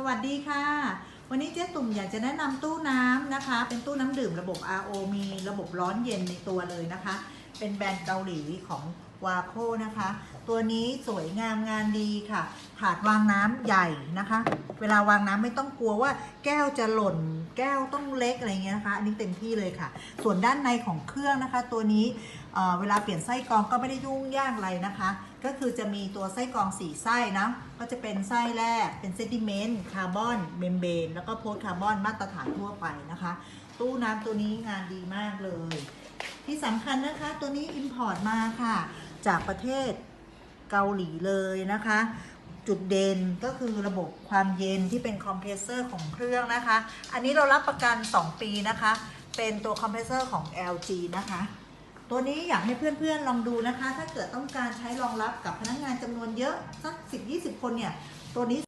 สวัสดีค่ะ วันนี้เจ๊ตุ่มอยากจะแนะนำตู้น้ำนะคะ เป็นตู้น้ำดื่มระบบ RO มีระบบร้อนเย็นในตัวเลยนะคะเป็นแบรนด์เกาหลีของวาโคนะคะ ตัวนี้สวยงามงานดีค่ะ ถาดวางน้ำใหญ่นะคะ เวลาวางน้ำไม่ต้องกลัวว่าแก้วจะหล่น แก้วต้องเล็กอะไรเงี้ยนะคะ อันนี้เต็มที่เลยค่ะ ส่วนด้านในของเครื่องนะคะ ตัวนี้เเวลาเปลี่ยนไส้กรองก็ไม่ได้ยุ่งยากอะไรนะคะ ก็คือจะมีตัวไส้กรองสีไส้นะ ก็จะเป็นไส้แรก เป็นเซดิเมนต์คาร์บอนเมมเบรนแล้วก็โพสคาร์บอนมาตรฐานทั่วไปนะคะ ตู้น้ำตัวนี้งานดีมากเลย สำคัญนะคะตัวนี้ Import มาค่ะ จากประเทศเกาหลีเลยนะคะ จุดเด่นก็คือระบบความเย็นที่เป็นคอมเพรสเซอร์ของเครื่องนะคะ อันนี้เรารับประกัน 2 ปีนะคะ เป็นตัวคอมเพรสเซอร์ของ LG นะคะ ตัวนี้อยากให้เพื่อนๆลองดูนะคะ ถ้าเกิดต้องการใช้รองรับกับพนักงานจำนวนเยอะสัก 10-20 คนเนี่ย ตัวนี้